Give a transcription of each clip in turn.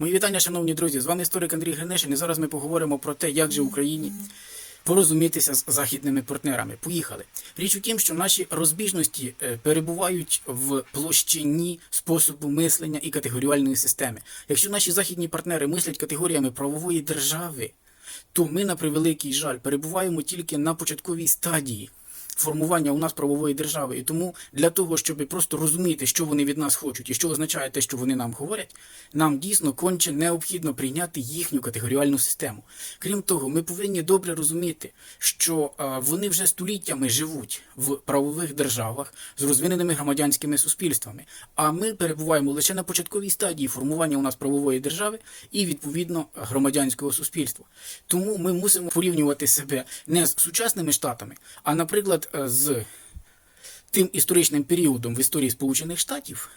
Мої вітання, шановні друзі. З вами історик Андрій Гринишин. І зараз ми поговоримо про те, як же Україні порозумітися з західними партнерами. Поїхали. Річ у тім, що наші розбіжності е, перебувають в площині способу мислення і категоріальної системи. Якщо наші західні партнери мислять категоріями правової держави, то ми, на превеликий жаль, перебуваємо тільки на початковій стадії формування у нас правової держави. І тому для того, щоб просто розуміти, що вони від нас хочуть і що означає те, що вони нам говорять, нам дійсно конче необхідно прийняти їхню категоріальну систему. Крім того, ми повинні добре розуміти, що вони вже століттями живуть в правових державах з розвиненими громадянськими суспільствами. А ми перебуваємо лише на початковій стадії формування у нас правової держави і відповідно громадянського суспільства. Тому ми мусимо порівнювати себе не з сучасними штатами, а, наприклад, е, з тим історичним періодом в історії Сполучених Штатів,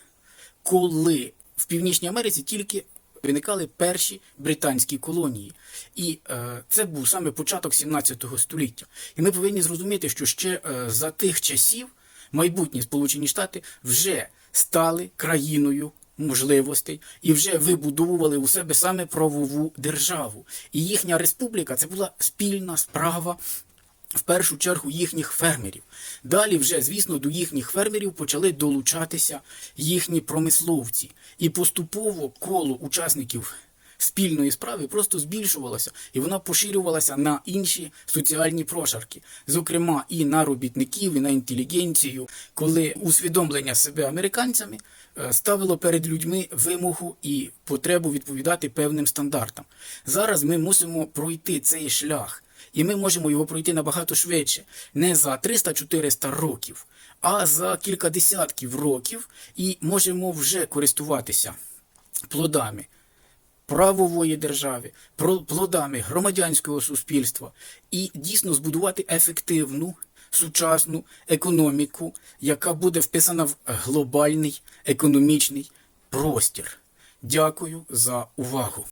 коли в Північній Америці тільки виникали перші британські колонії. І е, це був саме початок 17 століття. І ми повинні зрозуміти, що ще е, за тих часів майбутні Сполучені Штати вже стали країною можливостей і вже вибудовували у себе саме правову державу. І їхня республіка це була спільна справа в першу чергу їхніх фермерів. Далі вже, звісно, до їхніх фермерів почали долучатися їхні промисловці. І поступово коло учасників спільної справи просто збільшувалося, і вона поширювалася на інші соціальні прошарки, зокрема і на робітників, і на інтелігенцію, коли усвідомлення себе американцями е, ставило перед людьми вимогу і потребу відповідати певним стандартам. Зараз ми мусимо пройти цей шлях. І ми можемо його пройти набагато швидше, не за 300-400 років, а за кілька десятків років, і можемо вже користуватися плодами правової держави, плодами громадянського суспільства і дійсно збудувати ефективну сучасну економіку, яка буде вписана в глобальний економічний простір. Дякую за увагу.